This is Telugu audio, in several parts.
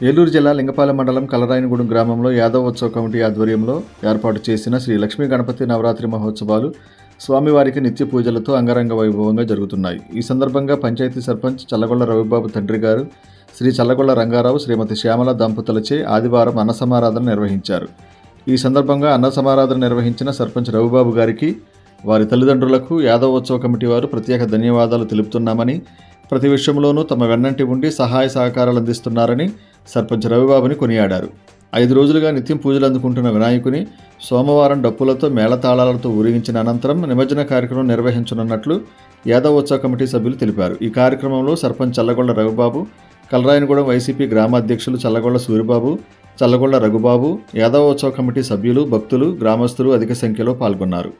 ఏలూరు జిల్లా లింగపాలెం మండలం కలరాయనగూడెం గ్రామంలో యాదవ్ ఉత్సవ కమిటీ ఆధ్వర్యంలో ఏర్పాటు చేసిన శ్రీ లక్ష్మీ గణపతి నవరాత్రి మహోత్సవాలు స్వామివారికి నిత్య పూజలతో అంగరంగ వైభవంగా జరుగుతున్నాయి. ఈ సందర్భంగా పంచాయతీ సర్పంచ్ చల్లగొల్ల రవిబాబు తండ్రి గారు శ్రీ చల్లగొల్ల రంగారావు శ్రీమతి శ్యామల దంపతులచే ఆదివారం అన్న సమారాధన నిర్వహించారు. ఈ సందర్భంగా అన్న సమారాధన నిర్వహించిన సర్పంచ్ రవిబాబు గారికి వారి తల్లిదండ్రులకు యాదవోత్సవ కమిటీ వారు ప్రత్యేక ధన్యవాదాలు తెలుపుతున్నామని ప్రతి విషయంలోనూ తమ వెన్నంటి ఉండి సహాయ సహకారాలు అందిస్తున్నారని సర్పంచ్ రవిబాబుని కొనియాడారు. ఐదు రోజులుగా నిత్యం పూజలు అందుకుంటున్న వినాయకుని సోమవారం డప్పులతో మేళతాళాలతో ఊరేగించిన అనంతరం నిమజ్జన కార్యక్రమం నిర్వహించనున్నట్లు యాదవ్ ఉత్సవ కమిటీ సభ్యులు తెలిపారు. ఈ కార్యక్రమంలో సర్పంచ్ చల్లగొండ రవిబాబు కలరాయనగూడెం వైసీపీ గ్రామాధ్యక్షులు చల్లగొండ సూరిబాబు చల్లగొండ రఘుబాబు యాదవోత్సవ కమిటీ సభ్యులు భక్తులు గ్రామస్తులు అధిక సంఖ్యలో పాల్గొన్నారు.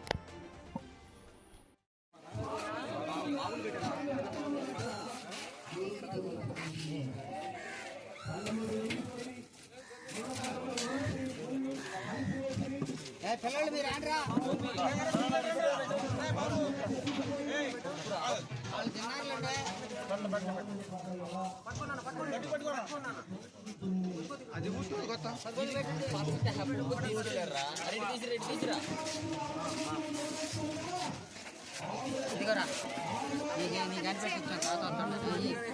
అది ఊసుకోదు కొత్త ఇదిగోరా నీకు నీకు అనిపెట్టించాను తాత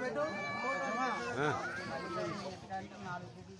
పెట్టు వాళ్ళని